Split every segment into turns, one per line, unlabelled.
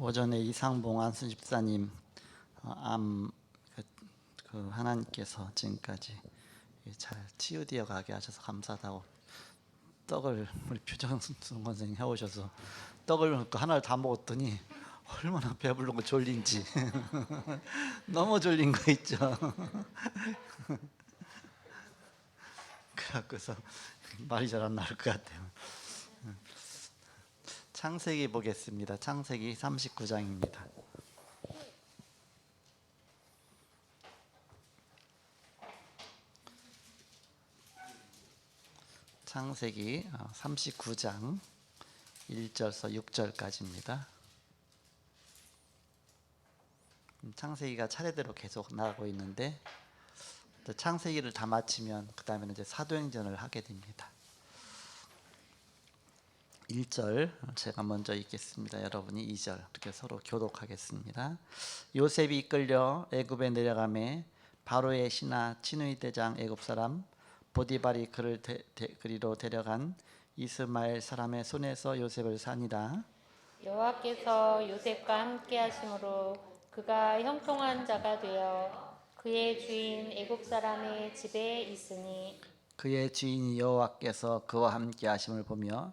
오전에 이상봉 안수 집사님 어, 암, 그, 그 하나님께서 지금까지 잘 치유되어 가게 하셔서 감사하다고 떡을 우리 표정 선생님 해오셔서 떡을 그 하나를 다 먹었더니 얼마나 배부르고 졸린지 너무 졸린 거 있죠. 그래서 말이 잘 안 나올 것 같아요. 창세기 보겠습니다. 창세기 39장입니다. 창세기 39장 1절서 6절까지입니다. 음, 창세기가 차례대로 계속 나가고 있는데 창세기를 다 마치면 그 다음에는 이제 사도행전을 하게 됩니다. 1절 제가 먼저 읽겠습니다. 여러분이 2절 이렇게 서로 교독하겠습니다. 요셉이 이끌려 애굽에 내려가매 바로의 신하 친위 대장 애굽 사람 보디발이 그를 데, 데, 그리로 데려간 이스마엘 사람의 손에서 요셉을 산이다.
여호와께서 요셉과 함께 하심으로 그가 형통한 자가 되어 그의 주인 애굽 사람의 집에 있으니
그의 주인 여호와께서 그와 함께 하심을 보며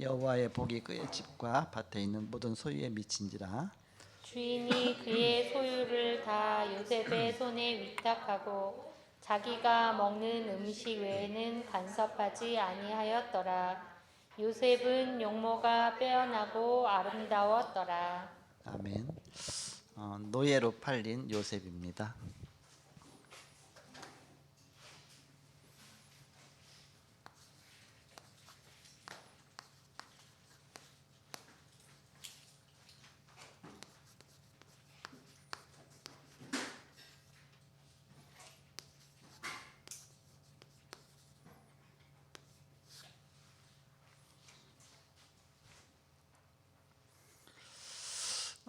여호와의 복이 그의 집과 밭에 있는 모든 소유에 미친지라
주인이 그의 소유를 다 요셉의 손에 위탁하고 자기가 먹는 음식 외에는 간섭하지 아니하였더라. 요셉은 용모가 빼어나고 아름다웠더라.
아멘. 어, 노예로 팔린 요셉입니다.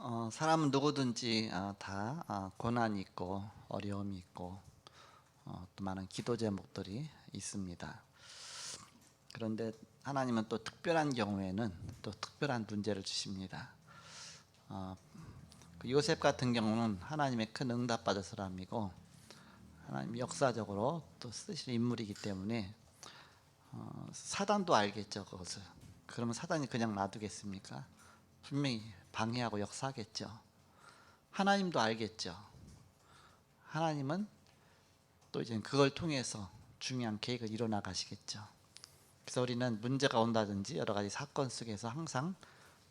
어, 사람은 누구든지 어, 다 어, 고난이 있고 어려움이 있고 어, 또 많은 기도 제목들이 있습니다. 그런데 하나님은 또 특별한 경우에는 또 특별한 문제를 주십니다. 어, 그 요셉 같은 경우는 하나님의 큰 응답 받은 사람이고 하나님 역사적으로 또 쓰실 인물이기 때문에 어, 사단도 알겠죠 그것을. 그러면 사단이 그냥 놔두겠습니까? 분명히 방해하고 역사하겠죠. 하나님도 알겠죠. 하나님은 또 이제 그걸 통해서 중요한 계획을 이뤄 나 가시겠죠. 그래서 우리는 문제가 온다든지 여러 가지 사건 속에서 항상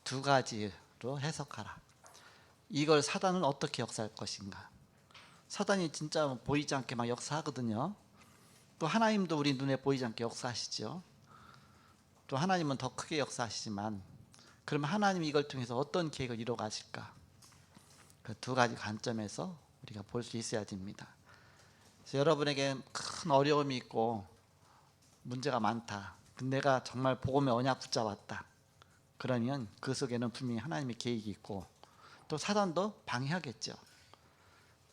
두 가지로 해석하라. 이걸 사단은 어떻게 역사할 것인가? 사단이 진짜 보이지 않게 막 역사하거든요. 또 하나님도 우리 눈에 보이지 않게 역사하시죠. 또 하나님은 더 크게 역사하시지만 그러면 하나님이 이걸 통해서 어떤 계획을 이뤄 가실까? 그 두 가지 관점에서 우리가 볼 수 있어야 됩니다. 그래서 여러분에게 큰 어려움이 있고 문제가 많다. 내가 정말 복음의 언약 붙잡았다. 그러면 그 속에는 분명히 하나님의 계획이 있고 또 사단도 방해하겠죠.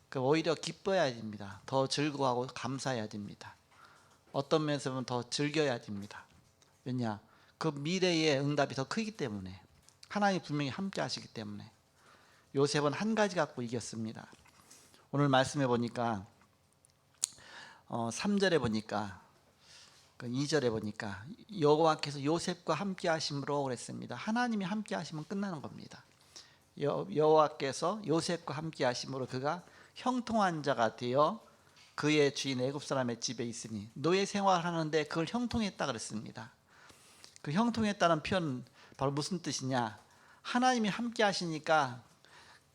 그 오히려 기뻐해야 됩니다. 더 즐거워하고 감사해야 됩니다. 어떤 면에서 보면 더 즐겨야 됩니다. 왜냐? 그 미래의 응답이 더 크기 때문에 하나님 분명히 함께 하시기 때문에 요셉은 한 가지 갖고 이겼습니다. 오늘 말씀해 보니까 어, 3절에 보니까 그 2절에 보니까 여호와께서 요셉과 함께 하심으로 그랬습니다. 하나님이 함께 하시면 끝나는 겁니다. 여, 여호와께서 요셉과 함께 하심으로 그가 형통한 자가 되어 그의 주인 애굽 사람의 집에 있으니 노예 생활하는데 그걸 형통했다 그랬습니다. 그 형통했다는 표현 바로 무슨 뜻이냐? 하나님이 함께 하시니까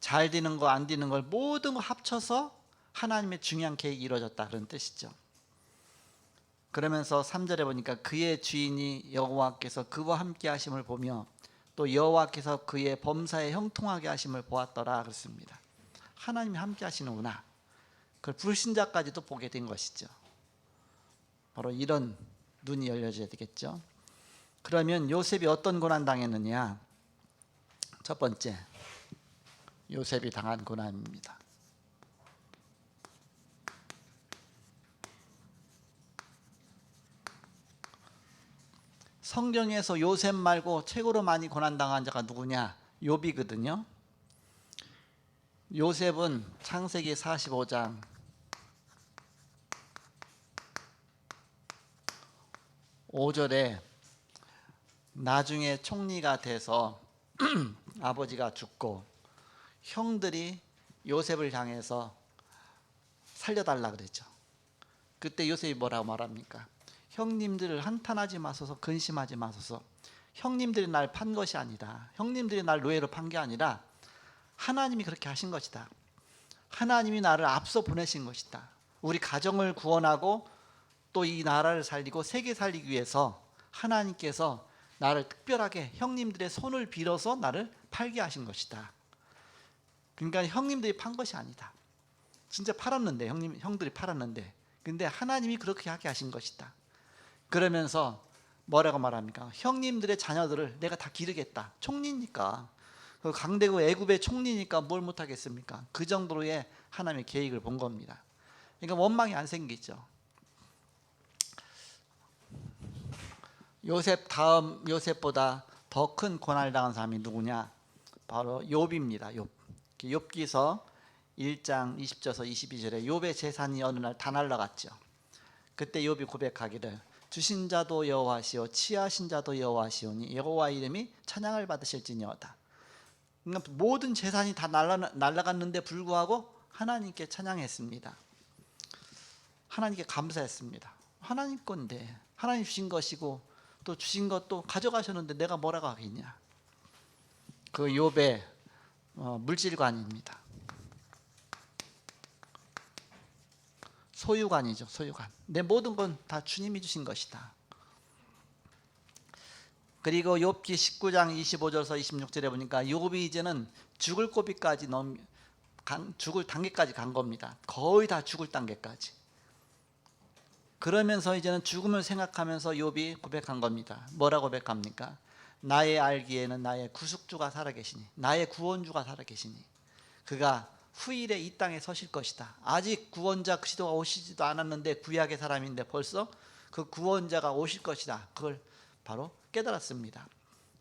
잘 되는 거 안 되는 걸 모든 거 합쳐서 하나님의 중요한 계획이 이루어졌다 그런 뜻이죠. 그러면서 3절에 보니까 그의 주인이 여호와께서 그와 함께 하심을 보며 또 여호와께서 그의 범사에 형통하게 하심을 보았더라 그랬습니다. 하나님이 함께 하시는구나. 그걸 불신자까지도 보게 된 것이죠. 바로 이런 눈이 열려져야 되겠죠. 그러면 요셉이 어떤 고난 당했느냐? 첫 번째, 요셉이 당한 고난입니다. 성경에서 요셉 말고 최고로 많이 고난 당한 자가 누구냐? 욥이거든요. 요셉은 창세기 45장 5절에 나중에 총리가 돼서 아버지가 죽고 형들이 요셉을 향해서 살려달라 그랬죠. 그때 요셉이 뭐라고 말합니까? 형님들을 한탄하지 마소서 근심하지 마소서 형님들이 날 판 것이 아니다. 형님들이 날 노예로 판 게 아니라 하나님이 그렇게 하신 것이다. 하나님이 나를 앞서 보내신 것이다. 우리 가정을 구원하고 또 이 나라를 살리고 세계 살리기 위해서 하나님께서 나를 특별하게 형님들의 손을 빌어서 나를 팔게 하신 것이다. 그러니까 형님들이 판 것이 아니다. 진짜 팔았는데 형님 형들이 팔았는데 근데 하나님이 그렇게 하게 하신 것이다. 그러면서 뭐라고 말합니까? 형님들의 자녀들을 내가 다 기르겠다. 총리니까 그 강대국 애굽의 총리니까 뭘 못하겠습니까? 그 정도로의 하나님의 계획을 본 겁니다. 그러니까 원망이 안 생기죠. 요셉 다음 요셉보다 더 큰 고난을 당한 사람이 누구냐? 바로 욥입니다. 욥. 욥기서 1장 20절에서 22절에 욥의 재산이 어느 날 다 날라갔죠. 그때 욥이 고백하기를 주신 자도 여호와시오 치하신 자도 여호와시오니 여호와 이름이 찬양을 받으실지니어다. 그러니까 모든 재산이 다 날라, 날라갔는데 불구하고 하나님께 찬양했습니다. 하나님께 감사했습니다. 하나님 건데 하나님 주신 것이고 또 주신 것도 가져가셨는데 내가 뭐라고 하겠냐? 그 욥의 어, 물질관입니다. 소유관이죠, 소유관. 내 모든 건 다 주님이 주신 것이다. 그리고 욥기 19장 25절에서 26절에 보니까 욥이 이제는 죽을 고비까지 넘 간, 죽을 단계까지 간 겁니다. 거의 다 죽을 단계까지. 그러면서 이제는 죽음을 생각하면서 욥이 고백한 겁니다. 뭐라고 고백합니까? 나의 알기에는 나의 구속주가 살아계시니 나의 구원주가 살아계시니 그가 후일에 이 땅에 서실 것이다. 아직 구원자 그리스도가 오시지도 않았는데 구약의 사람인데 벌써 그 구원자가 오실 것이다. 그걸 바로 깨달았습니다.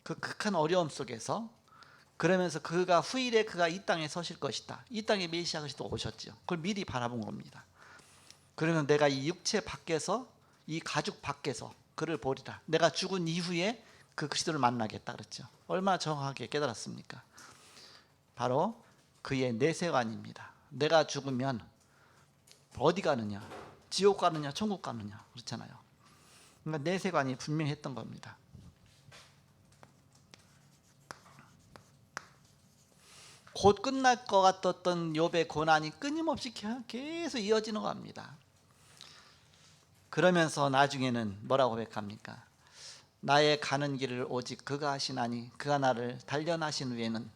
그 극한 어려움 속에서 그러면서 그가 후일에 그가 이 땅에 서실 것이다. 이 땅에 메시아 그리스도 오셨죠. 그걸 미리 바라본 겁니다. 그러면 내가 이 육체 밖에서 이 가죽 밖에서 그를 보리라. 내가 죽은 이후에 그 그리스도를 만나겠다 그랬죠. 얼마나 정확하게 깨달았습니까? 바로 그의 내세관입니다. 내가 죽으면 어디 가느냐? 지옥 가느냐? 천국 가느냐? 그렇잖아요. 그러니까 내세관이 분명했던 겁니다. 곧 끝날 것 같았던 욥의 고난이 끊임없이 계속 이어지는 겁니다. 그러면서 나중에는 뭐라고 고백합니까? 나의 가는 길을 오직 그가 하시나니 그가 나를 단련하신 후에는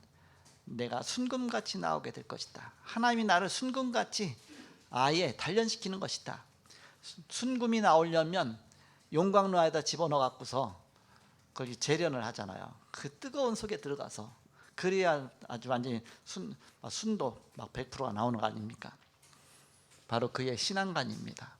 내가 순금같이 나오게 될 것이다. 하나님이 나를 순금같이 아예 단련시키는 것이다. 순금이 나오려면 용광로 안에다 집어넣어 갖고서 거기 재련을 하잖아요. 그 뜨거운 속에 들어가서 그래야 아주 완전히 순 순도 막 100%가 나오는 거 아닙니까? 바로 그의 신앙관입니다.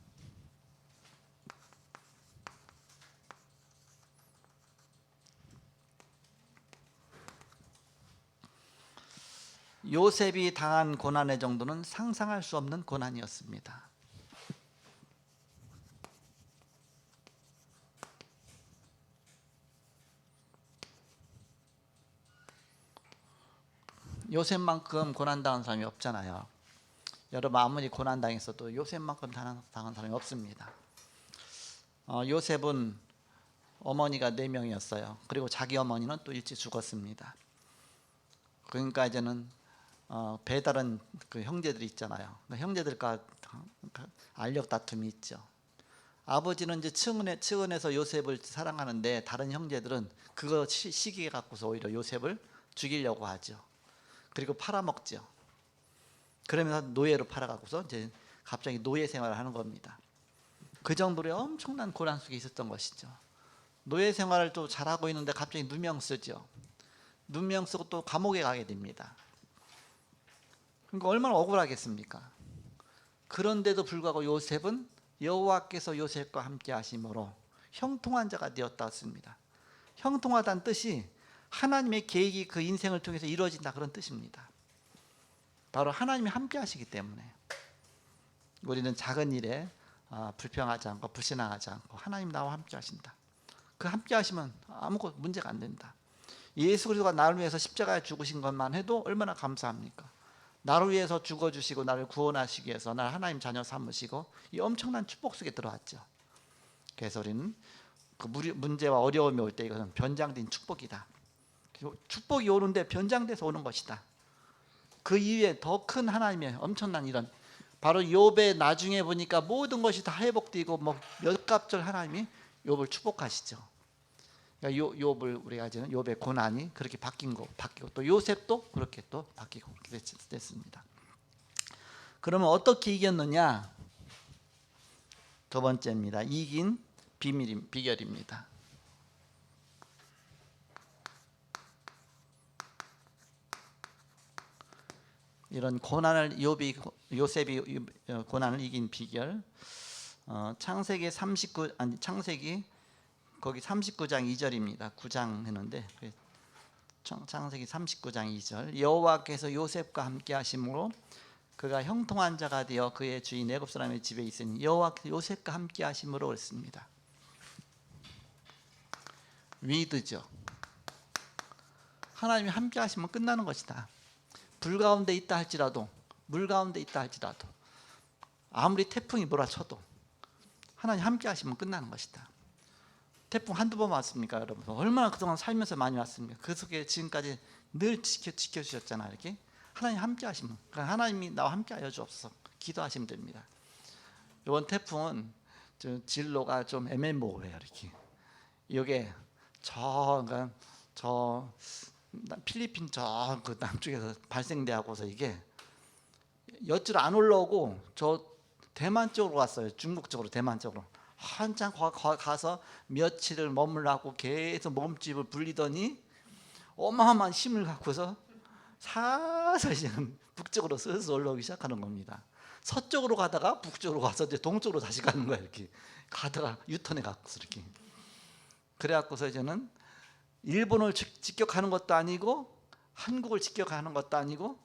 요셉이 당한 고난의 정도는 상상할 수 없는 고난이었습니다. 요셉만큼 고난 당한 사람이 없잖아요. 여러분 아무리 고난 당했어도 요셉만큼 당한 사람이 없습니다. 어, 요셉은 어머니가 네 명이었어요. 그리고 자기 어머니는 또 일찍 죽었습니다. 그러니까 이제는 어, 배다른 그 형제들이 있잖아요. 그 형제들과 알력 다툼이 있죠. 아버지는 이제 측은해, 측은해서 요셉을 사랑하는데 다른 형제들은 그거 시, 시기에 갖고서 오히려 요셉을 죽이려고 하죠. 그리고 팔아먹죠. 그러면서 노예로 팔아가고서 이제 갑자기 노예 생활을 하는 겁니다. 그 정도로 엄청난 고난 속에 있었던 것이죠. 노예 생활을 또 잘하고 있는데 갑자기 누명 쓰죠. 누명 쓰고 또 감옥에 가게 됩니다. 그러니까 얼마나 억울하겠습니까? 그런데도 불구하고 요셉은 여호와께서 요셉과 함께 하심으로 형통한 자가 되었다 했습니다. 형통하다는 뜻이 하나님의 계획이 그 인생을 통해서 이루어진다 그런 뜻입니다. 바로 하나님이 함께 하시기 때문에 우리는 작은 일에 아, 불평하지 않고 불신앙하지 않고 하나님 나와 함께 하신다. 그 함께 하시면 아무것도 문제가 안 된다. 예수 그리스도가 나를 위해서 십자가에 죽으신 것만 해도 얼마나 감사합니까? 나를 위해서 죽어 주시고 나를 구원하시기 위해서 나를 하나님 자녀 삼으시고 이 엄청난 축복 속에 들어왔죠. 그래서 우리는 그 문제와 어려움이 올 때 이것은 변장된 축복이다. 축복이 오는데 변장돼서 오는 것이다. 그 이후에 더 큰 하나님의 엄청난 이런 바로 욥의 나중에 보니까 모든 것이 다 회복되고 뭐 몇 갑절 하나님이 욥을 축복하시죠. 그러니까 요, 욥을 우리가 이제는 욥의 고난이 그렇게 바뀐 거 바뀌고 또 요셉도 그렇게 또 바뀌고 됐습니다. 그러면 어떻게 이겼느냐? 두 번째입니다. 이긴 비밀 비결입니다. 이런 고난을 욥이 요셉이 어, 고난을 이긴 비결 어, 창세기 39 아니 창세기 거기 39장 2절입니다. 9장 했는데 그 창- 창세기 39장 2절 여호와께서 요셉과 함께 하심으로 그가 형통한 자가 되어 그의 주인 애굽 사람의 집에 있으니 여호와께서 요셉과 함께 하심으로 그랬습니다. 위드죠. 하나님이 함께 하시면 끝나는 것이다. 불 가운데 있다 할지라도 물 가운데 있다 할지라도 아무리 태풍이 몰아쳐도 하나님 함께 하시면 끝나는 것이다. 태풍 한두 번 왔습니까, 여러분? 얼마나 그동안 살면서 많이 왔습니까? 그 속에 지금까지 늘 지켜 지켜 주셨잖아요, 이렇게. 하나님 함께 하시면 그러니까 하나님이 나와 함께 하여 주옵소서. 기도하시면 됩니다. 이번 태풍은 저 진로가 좀 애매모호해요, 이렇게. 이게 저 그러니까 저 필리핀 저 그 남쪽에서 발생돼하고서 이게 엿줄 안 올라오고 저 대만 쪽으로 갔어요. 중국 쪽으로 대만 쪽으로 한참 가서 며칠을 머물라고 계속 몸집을 불리더니 어마어마한 힘을 갖고서 살살 지금 북쪽으로 슬슬 올라오기 시작하는 겁니다. 서쪽으로 가다가 북쪽으로 가서 이제 동쪽으로 다시 가는 거야 이렇게 가다가 유턴해 갖고서 이렇게 그래갖고서 이제는 일본을 직- 직격하는 것도 아니고 한국을 직격하는 것도 아니고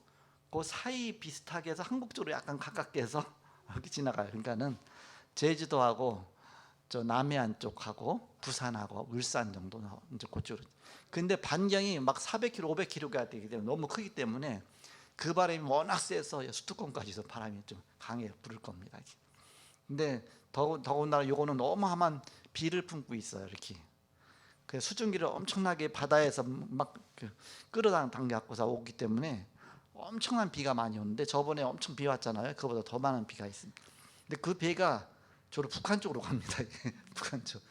그 사이 비슷하게 해서 한국 쪽으로 약간 가깝게 해서 이렇게 지나가요. 그러니까는 제주도하고 저 남해안 쪽하고 부산하고 울산 정도 이제 그쪽으로. 근데 반경이 막 400km, 500km가 되기 때문에 너무 크기 때문에 그 바람이 워낙 세서 수도권까지도 바람이 좀 강하게 불을 겁니다. 근데 더군 더군다나 요거는 어마어마한 비를 품고 있어요. 이렇게. 그 수증기를 엄청나게 바다에서 막그 끌어당겨갖고서 오기 때문에 엄청난 비가 많이 오는데 저번에 엄청 비 왔잖아요. 그보다 더 많은 비가 있습니다. 근데 그 배가 주로 북한 쪽으로 갑니다. 이게. 북한 쪽,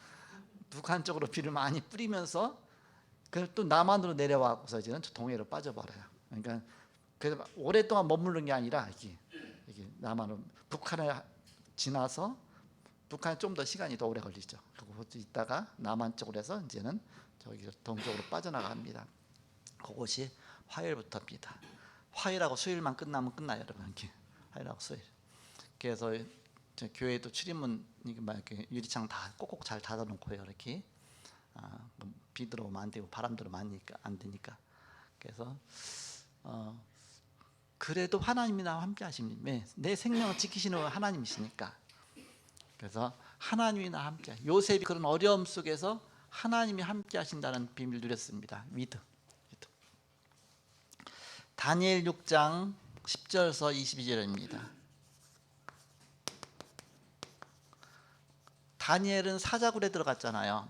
북한 쪽으로 비를 많이 뿌리면서 그또 남한으로 내려와서 이제는 저 동해로 빠져버려요. 그러니까 그래서 오랫동안 머무는 게 아니라 이게 이게 남한으로 북한에 지나서 북한에 좀 더 시간이 더 오래 걸리죠. 그리고 있다가 남한 쪽으로 해서 이제는 저기 동쪽으로 빠져나갑니다. 그것이 화요일부터입니다. 화요일하고 수요일만 끝나면 끝나요, 여러분. 화요일하고 수요일. 그래서 저 교회도 출입문 이게 막 이렇게 유리창 다 꼭꼭 잘 닫아놓고요, 이렇게 아, 뭐비 들어오면 안 되고 바람 들어오면 안 되니까. 그래서 어, 그래도 하나님이 나와 함께 하십니다. 네, 내 생명을 지키시는 분 하나님이시니까. 그래서 하나님이 나와 함께. 요셉이 그런 어려움 속에서 하나님이 함께 하신다는 비밀 누렸습니다. 위드. 다니엘 6장 10절에서 22절입니다. 다니엘은 사자굴에 들어갔잖아요.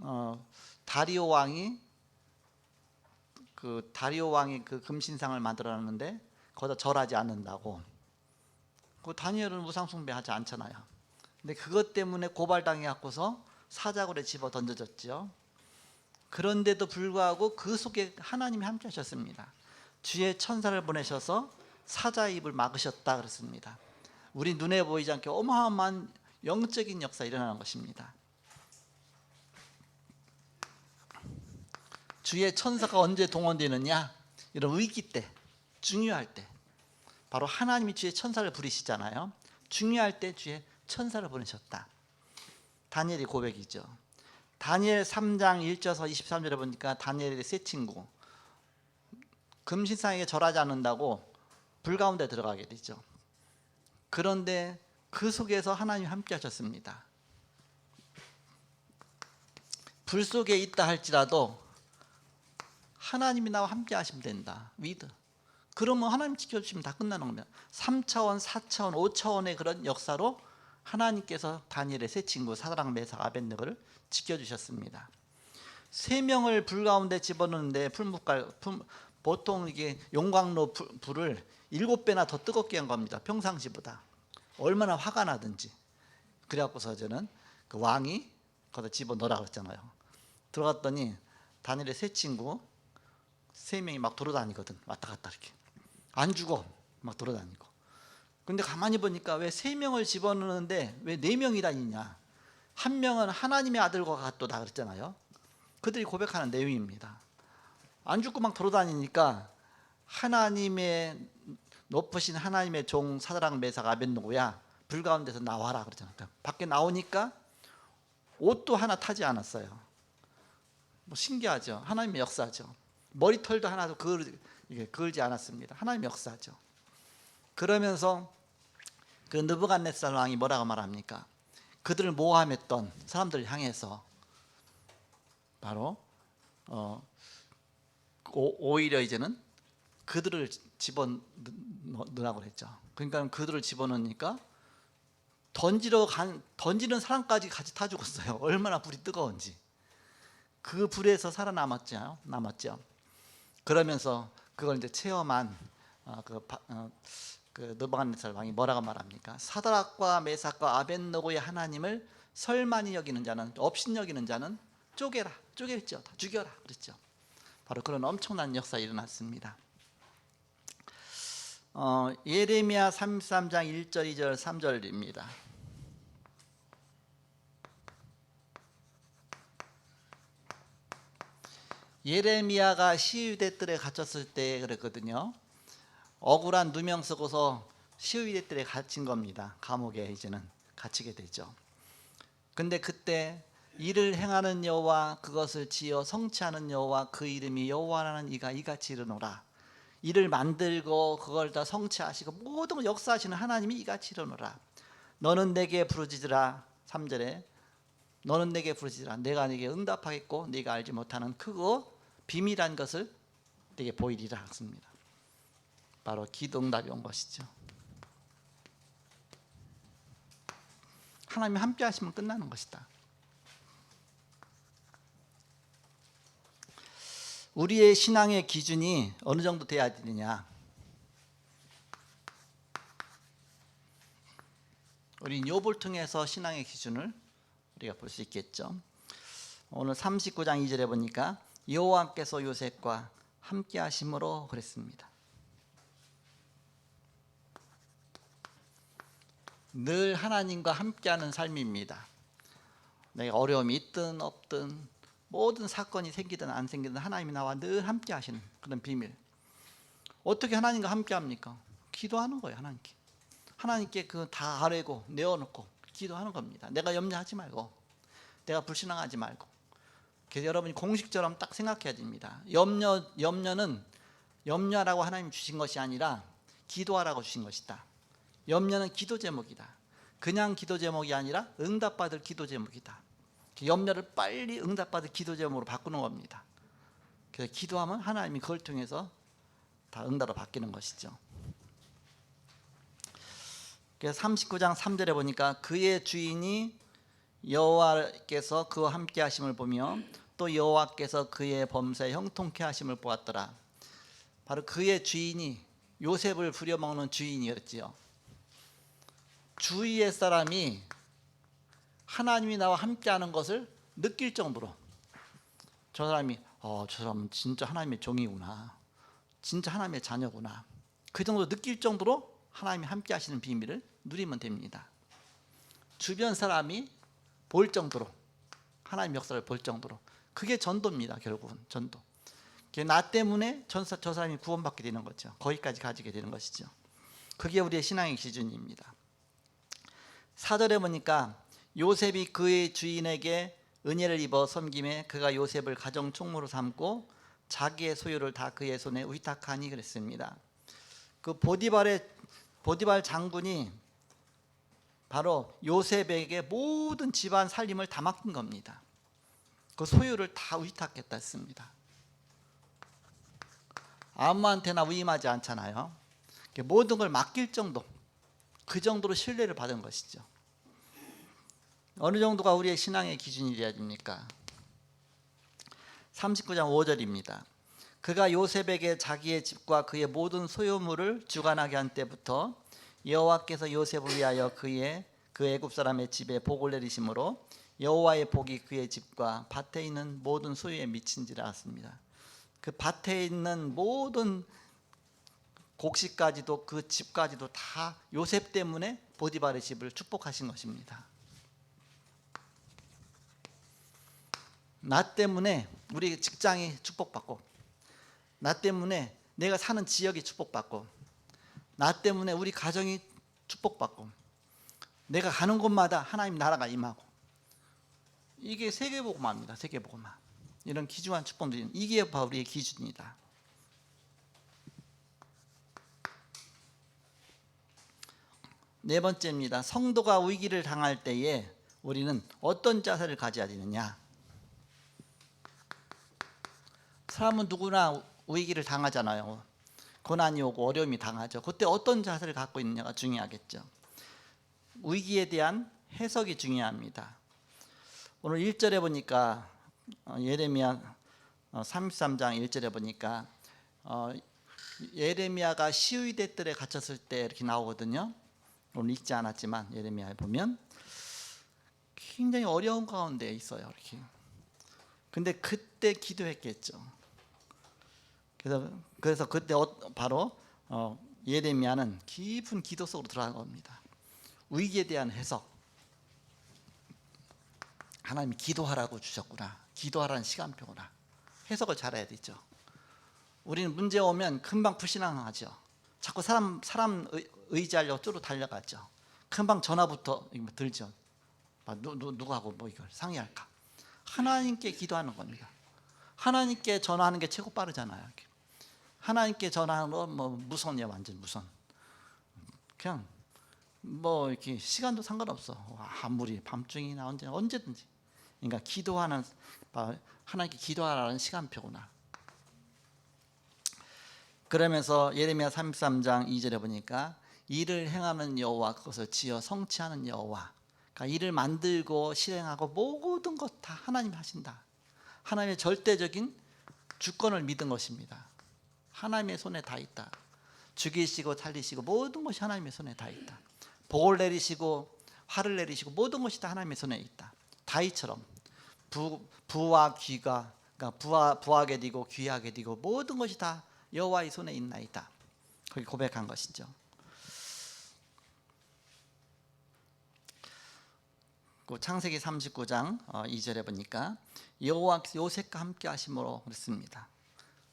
어, 다리오 왕이 그 다리오 왕이 그 금신상을 만들어놨는데 거기다 절하지 않는다고. 그 다니엘은 우상 숭배하지 않잖아요. 근데 그것 때문에 고발당해 갖고서 사자굴에 집어 던져졌죠. 그런데도 불구하고 그 속에 하나님이 함께 하셨습니다. 주의 천사를 보내셔서 사자 입을 막으셨다 그랬습니다. 우리 눈에 보이지 않게 어마어마한 영적인 역사 일어나는 것입니다. 주의 천사가 언제 동원되느냐? 이런 위기 때, 중요할 때, 바로 하나님이 주의 천사를 부리시잖아요. 중요할 때 주의 천사를 보내셨다. 다니엘이 고백이죠. 다니엘 3장 1절에서 23절에 보니까 다니엘의 세 친구 금신상에게 절하지 않는다고 불 가운데 들어가게 되죠. 그런데 그 속에서 하나님 함께 하셨습니다. 불 속에 있다 할지라도 하나님이 나와 함께 하시면 된다. 위드. 그러면 하나님 지켜주시면 다 끝나는 겁니다. 3차원, 4차원, 5차원의 그런 역사로 하나님께서 다니엘의 세 친구 사드랑 메삭 아벤느고를 지켜주셨습니다. 세 명을 불 가운데 집어넣는데 풀무갈 풀, 보통 이게 용광로 불, 불을 일곱 배나 더 뜨겁게 한 겁니다. 평상시보다 얼마나 화가 나든지. 그래갖고서 저는 그 왕이 거기다 집어 넣으라 그랬잖아요. 들어갔더니 다니엘의 세 친구 세 명이 막 돌아다니거든. 왔다 갔다 이렇게. 안 죽어. 막 돌아다니고. 근데 가만히 보니까 왜 세 명을 집어넣는데 왜 네 명이 다니냐? 한 명은 하나님의 아들과 같도다 그랬잖아요. 그들이 고백하는 내용입니다. 안 죽고 막 돌아다니니까 하나님의 높으신 하나님의 종 사드랑 메삭 아벤노고야 불 가운데서 나와라 그러잖아요. 그러니까 밖에 나오니까 옷도 하나 타지 않았어요. 뭐 신기하죠. 하나님의 역사죠. 머리털도 하나도 그을, 그을지 않았습니다. 하나님의 역사죠. 그러면서 그 느부갓네살 왕이 뭐라고 말합니까? 그들을 모함했던 사람들을 향해서 바로 어, 오, 오히려 이제는 그들을 집어 넣으라고 했죠. 그러니까 그들을 집어넣으니까 던지러 간 던지는 사람까지 같이 타 죽었어요. 얼마나 불이 뜨거운지. 그 불에서 살아남았죠. 남았죠. 그러면서 그걸 이제 체험한 어, 그, 바, 어, 그 느부갓네살 왕이 뭐라고 말합니까? 사드락과 메삭과 아벤노고의 하나님을 설만히 여기는 자는 업신 여기는 자는 쪼개라, 쪼갤지어 다 죽여라 그랬죠. 바로 그런 엄청난 역사 일어났습니다. 어, 예레미야 33장 1절, 2절, 3절입니다. 예레미야가 시위대 뜰에 갇혔을 때 그랬거든요. 억울한 누명 쓰고서 시위대 뜰에 갇힌 겁니다. 감옥에 이제는 갇히게 되죠. 근데 그때 이를 행하는 여호와 그것을 지어 성취하는 여호와 그 이름이 여호와라는 이가 이같이 이르노라. 이를 만들고 그걸 다 성취하시고 모든 걸 역사하시는 하나님이 이같이 이르노라. 너는 내게 부르짖으라. 3절에 너는 내게 부르짖으라. 내가 네게 응답하겠고 네가 알지 못하는 크고 비밀한 것을 네게 보이리라 했습니다. 바로 기도 응답이 온 것이죠. 하나님이 함께 하시면 끝나는 것이다. 우리의 신앙의 기준이 어느 정도 돼야 되느냐? 우리 욥을 통해서 신앙의 기준을 우리가 볼 수 있겠죠. 오늘 39장 2절에 보니까 여호와께서 요셉과 함께 하심으로 그랬습니다. 늘 하나님과 함께하는 삶입니다. 내가 어려움이 있든 없든 모든 사건이 생기든 안 생기든 하나님이 나와 늘 함께 하시는 그런 비밀. 어떻게 하나님과 함께 합니까? 기도하는 거예요, 하나님께. 하나님께 그 다 아뢰고 내어놓고 기도하는 겁니다. 내가 염려하지 말고 내가 불신앙하지 말고. 그래서 여러분이 공식처럼 딱 생각해야 됩니다. 염려 염려는 염려라고 하나님 주신 것이 아니라 기도하라고 주신 것이다. 염려는 기도 제목이다. 그냥 기도 제목이 아니라 응답받을 기도 제목이다. 염려를 빨리 응답받을 기도 제목으로 바꾸는 겁니다. 그래서 기도하면 하나님이 그걸 통해서 다 응답으로 바뀌는 것이죠. 그래서 39장 3절에 보니까 그의 주인이 여호와께서 그와 함께 하심을 보며 또 여호와께서 그의 범사에 형통케 하심을 보았더라. 바로 그의 주인이 요셉을 부려먹는 주인이었지요. 주위의 사람이 하나님이 나와 함께하는 것을 느낄 정도로 저 사람이 어, 저 사람은 진짜 하나님의 종이구나. 진짜 하나님의 자녀구나. 그 정도 느낄 정도로 하나님이 함께 하시는 비밀을 누리면 됩니다. 주변 사람이 볼 정도로 하나님 역사를 볼 정도로 그게 전도입니다. 결국은 전도. 나 때문에 전사, 저 사람이 구원받게 되는 거죠. 거기까지 가지게 되는 것이죠. 그게 우리의 신앙의 기준입니다. 사절에 보니까 요셉이 그의 주인에게 은혜를 입어 섬김에 그가 요셉을 가정 총무로 삼고 자기의 소유를 다 그의 손에 위탁하니 그랬습니다. 그 보디발의 보디발 장군이 바로 요셉에게 모든 집안 살림을 다 맡긴 겁니다. 그 소유를 다 위탁했다 했습니다. 아무한테나 위임하지 않잖아요. 모든 걸 맡길 정도, 그 정도로 신뢰를 받은 것이죠. 어느 정도가 우리의 신앙의 기준이 되어야 됩니까? 39장 5절입니다. 그가 요셉에게 자기의 집과 그의 모든 소유물을 주관하게 한 때부터 여호와께서 요셉을 위하여 그의 그 애굽 사람의 집에 복을 내리심으로 여호와의 복이 그의 집과 밭에 있는 모든 소유에 미친지라 했습니다. 그 밭에 있는 모든 곡식까지도 그 집까지도 다 요셉 때문에 보디발의 집을 축복하신 것입니다. 나 때문에 우리 직장이 축복받고 나 때문에 내가 사는 지역이 축복받고 나 때문에 우리 가정이 축복받고 내가 가는 곳마다 하나님 나라가 임하고 이게 세계복음화입니다. 세계복음화 이런 기중한 축복들이 이게 우리의 기준이다. 네 번째입니다. 성도가 위기를 당할 때에 우리는 어떤 자세를 가져야 되느냐? 사람은 누구나 위기를 당하잖아요. 고난이 오고 어려움이 당하죠. 그때 어떤 자세를 갖고 있느냐가 중요하겠죠. 위기에 대한 해석이 중요합니다. 오늘 1절에 보니까 어, 예레미야 33장 1절에 보니까 어, 예레미야가 시위대 뜰에 갇혔을 때 이렇게 나오거든요. 오늘 읽지 않았지만 예레미야에 보면 굉장히 어려운 가운데 있어요. 이렇게. 근데 그때 기도했겠죠. 그래서 그래서 그때 어- 바로 어, 예레미야는 깊은 기도 속으로 들어간 겁니다. 위기에 대한 해석. 하나님이 기도하라고 주셨구나. 기도하라는 시간표구나. 해석을 잘해야 되죠. 우리는 문제 오면 금방 불신앙하죠. 자꾸 사람 사람 의- 의지하려고 쪼로 달려가죠. 금방 전화부터 들죠. 아, 누, 누, 누구하고 뭐 이걸 상의할까? 하나님께 기도하는 겁니다. 하나님께 전화하는 게 최고 빠르잖아요. 하나님께 전화하는 건뭐 무선이야 완전 무선. 그냥 뭐 이렇게 시간도 상관없어. 와, 아무리 밤중이나 언제 언제든지. 그러니까 기도하는 아, 하나님께 기도하라는 시간표구나. 그러면서 예레미야 33장 2절에 보니까 일을 행하는 여호와 그것을 지어 성취하는 여호와. 그러니까 일을 만들고 실행하고 모든 것 다 하나님이 하신다. 하나님의 절대적인 주권을 믿은 것입니다. 하나님의 손에 다 있다. 죽이시고 살리시고 모든 것이 하나님의 손에 다 있다. 복을 내리시고 화를 내리시고 모든 것이 다 하나님의 손에 있다. 다이처럼 부, 부와 귀가 그러니까 부하, 부하게 되고 귀하게 되고 모든 것이 다 여호와의 손에 있나이다. 거기 고백한 것이죠. 그 창세기 39장 어, 2절에 보니까 여호와께서 요셉과 함께 하심으로 그랬습니다.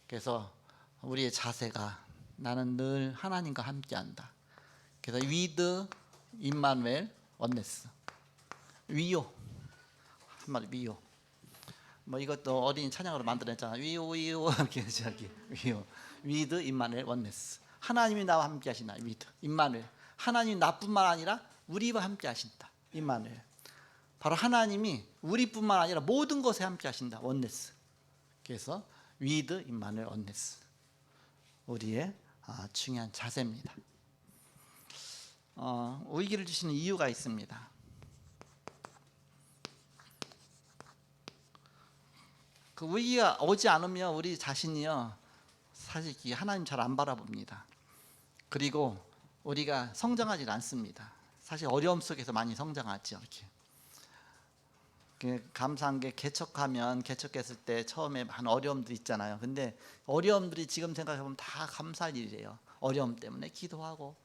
그래서 우리의 자세가 나는 늘 하나님과 함께한다. 그래서 위드 임마누엘 원네스 위요. 한마디 위요. 뭐 이것도 어린 찬양으로 만들었잖아. 위요 위요. 이렇게 저기 위요. 위드 임마누엘 원네스 하나님이 나와 함께 하시나 위드 임마누엘 하나님 나뿐만 아니라 우리와 함께 하신다 임마누엘 바로 하나님이 우리뿐만 아니라 모든 것에 함께 하신다 원네스 그래서 위드 임마누엘 원네스 우리의 아, 중요한 자세입니다. 어, 위기를 주시는 이유가 있습니다. 그 위기가 오지 않으면 우리 자신이요 사실 이 하나님 잘 안 바라봅니다. 그리고 우리가 성장하지 않습니다. 사실 어려움 속에서 많이 성장하죠. 이렇게 그 감사한 게 개척하면 개척했을 때 처음에 많은 어려움들이 있잖아요. 근데 어려움들이 지금 생각해 보면 다 감사할 일이에요. 어려움 때문에 기도하고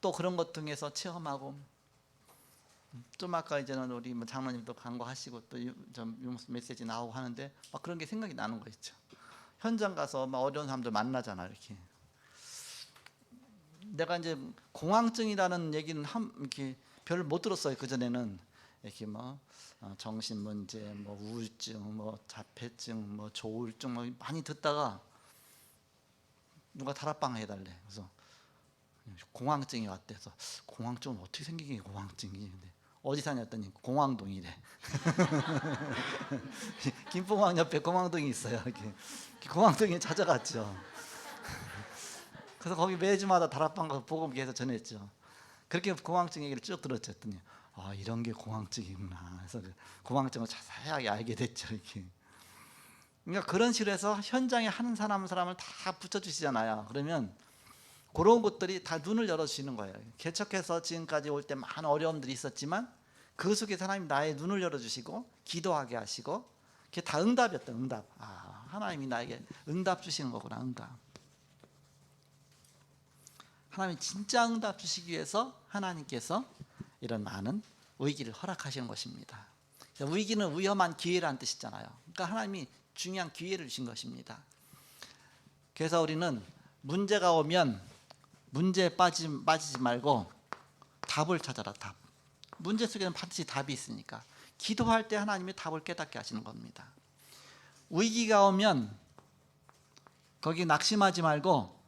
또 그런 것 통해서 체험하고 좀 아까 이제는 우리 뭐 장로님도 간구하시고 또좀 메시지 나오고 하는데 막 그런 게 생각이 나는 거 있죠. 현장 가서 막 어려운 사람들 만나잖아 이렇게. 내가 이제 공황증이라는 얘기는 한 이렇게 별로 못 들었어요 그 전에는 이렇게 뭐 어, 정신 문제, 뭐 우울증, 뭐 자폐증, 뭐 조울증 뭐 많이 듣다가 누가 다락방 해달래. 그래서 공황증이 왔대 서 공황증은 어떻게 생기게 공황증이? 근데 어디 사냐더니 공황동이래. 김포공항 옆에 공황동이 있어요. 이렇게 공황동에 찾아갔죠. 그래서 거기 매주마다 다락방 가서 복음기에서 전했죠. 그렇게 공황증 얘기를 쭉 들었죠. 했더니 아 이런 게 공황증이구나. 그래서 그 공황증을 자세하게 알게 됐죠. 이렇게. 그러니까 그런 식으로 해서 현장에 하는 사람 한 사람을 다 붙여주시잖아요. 그러면 그런 것들이 다 눈을 열어주시는 거예요. 개척해서 지금까지 올 때 많은 어려움들이 있었지만 그 속에 하나님 나의 눈을 열어주시고 기도하게 하시고 그게 다 응답이었던 응답. 아 하나님이 나에게 응답 주시는 거구나 응답. 하나님 진짜 응답 주시기 위해서 하나님께서 이런 많은 위기를 허락하시는 것입니다. 위기는 위험한 기회라는 뜻이잖아요. 그러니까 하나님이 중요한 기회를 주신 것입니다. 그래서 우리는 문제가 오면 문제에 빠지, 빠지지 말고 답을 찾아라 답. 문제 속에는 반드시 답이 있으니까 기도할 때 하나님이 답을 깨닫게 하시는 겁니다. 위기가 오면 거기 낙심하지 말고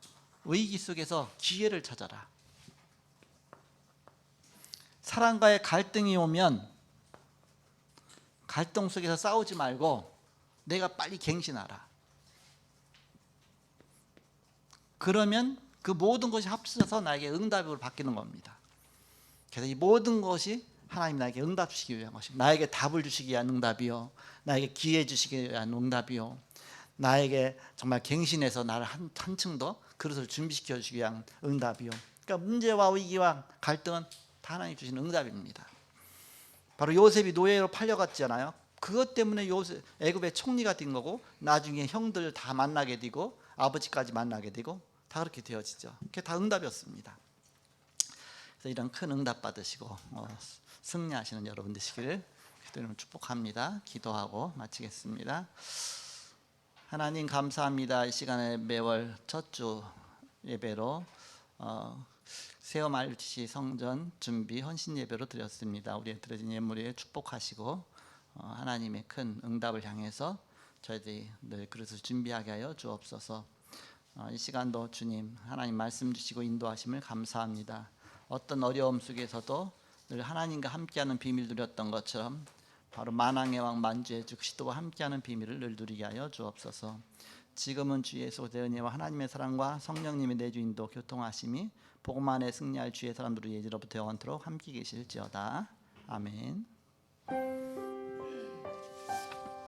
위기 속에서 기회를 찾아라. 사랑과의 갈등이 오면 갈등 속에서 싸우지 말고 내가 빨리 갱신하라. 그러면 그 모든 것이 합쳐서 나에게 응답으로 바뀌는 겁니다. 그래서 이 모든 것이 하나님 나에게 응답 주시기 위한 것입니다. 나에게 답을 주시기 위한 응답이요. 나에게 기회 주시기 위한 응답이요. 나에게 정말 갱신해서 나를 한, 한층 더 그릇을 준비시켜 주시기 위한 응답이요. 그러니까 문제와 위기와 갈등은 다 하나님 주신 응답입니다. 바로 요셉이 노예로 팔려갔잖아요. 그것 때문에 요셉 애굽의 총리가 된 거고 나중에 형들 다 만나게 되고 아버지까지 만나게 되고 다 그렇게 되어지죠. 그게 다 응답이었습니다. 그래서 이런 큰 응답 받으시고 어, 승리하시는 여러분 되시기를 기도를 축복합니다. 기도하고 마치겠습니다. 하나님 감사합니다. 이 시간에 매월 첫 주 예배로 어, 세어 말치 성전 준비 헌신 예배로 드렸습니다. 우리의 드려진 예물에 축복하시고 어, 하나님의 큰 응답을 향해서 저희들이 늘 그릇을 준비하게 하여 주옵소서. 어, 이 시간도 주님 하나님 말씀 주시고 인도하심을 감사합니다. 어떤 어려움 속에서도 늘 하나님과 함께하는 비밀 누렸던 것처럼 바로 만왕의 왕 만주의 주 그리스도와 함께하는 비밀을 늘 누리게 하여 주옵소서. 지금은 주 예수 대은혜와 하나님의 사랑과 성령님의 내주인도 교통하심이 복음 안에 승리할 주의 사람들의 예지로부터 영원토록 함께 계실지어다. 아멘.